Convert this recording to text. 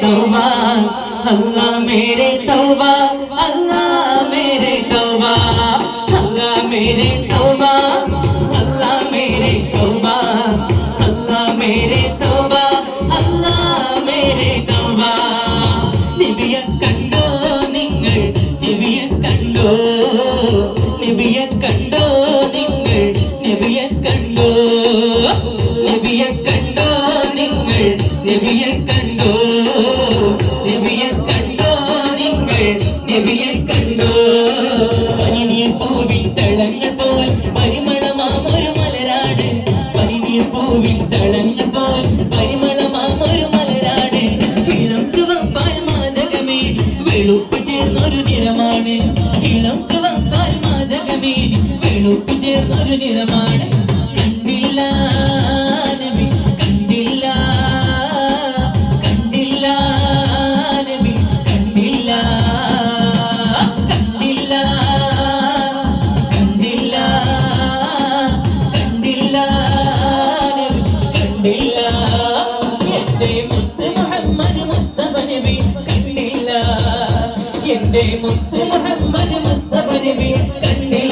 तौबा अल्लाह मेरे तौबा अल्लाह मेरे तौबा अल्लाह मेरे तौबा अल्लाह मेरे तौबा अल्लाह मेरे तौबा अल्लाह मेरे तौबा നബിയെ കണ്ടോ നിങ്ങൾ നബിയെ കണ്ടോ നബിയെ കണ്ടോ നിങ്ങൾ നബിയെ കണ്ടോ നബിയെ കണ്ടോ നിങ്ങൾ നബിയെ കണ്ടോ പൂവിൻ മലരാട് പൂവിൻ മലരാട് ഇളം ചേർന്നൊരു നിറമാണ് ഇളം ചുവപ്പാൽ മാതകമേ വെളുപ്പ് ചേർന്നൊരു നിറമാണ്. കണ്ടേ മുത്ത് മുഹമ്മദ് മുസ്തഫ നബി കണ്ടേ